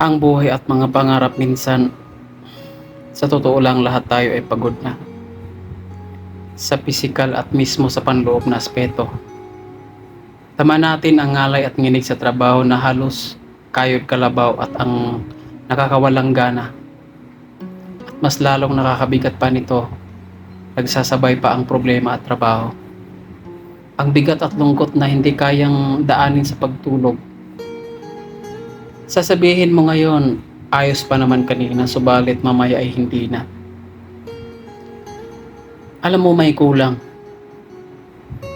Ang buhay at mga pangarap minsan, sa totoo lang lahat tayo ay pagod na. Sa pisikal at mismo sa panloob na aspeto. Tama natin ang ngalay at nginig sa trabaho na halos kayod kalabaw at ang nakakawalang gana. At mas lalong nakakabigat pa nito, nagsasabay pa ang problema at trabaho. Ang bigat at lungkot na hindi kayang daanin sa pagtulog Sasabihin mo ngayon, ayos pa naman kanina, subalit mamaya ay hindi na. Alam mo may kulang.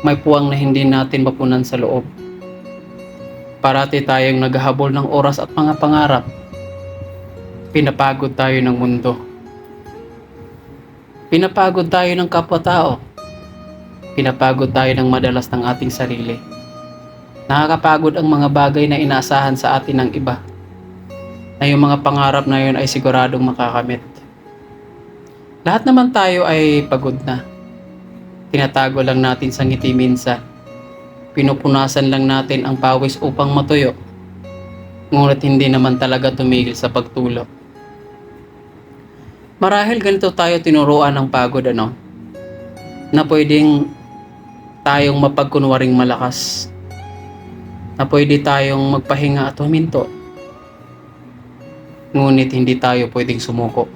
May puwang na hindi natin mapunan sa loob. Parati tayong naghahabol ng oras at mga pangarap. Pinapagod tayo ng mundo. Pinapagod tayo ng kapwa-tao. Pinapagod tayo ng madalas ng ating sarili. Nakakapagod ang mga bagay na inaasahan sa atin ng iba. Na yung mga pangarap na yun ay siguradong makakamit. Lahat naman tayo ay pagod na. Tinatago lang natin sa ngiti minsan. Pinupunasan lang natin ang pawis upang matuyo. Ngunit hindi naman talaga tumigil sa pagtulog. Marahil ganito tayo tinuruan ng pagod ano? Na pwedeng tayong mapagkunwaring malakas na pwede tayong magpahinga at huminto. Ngunit hindi tayo pwedeng sumuko.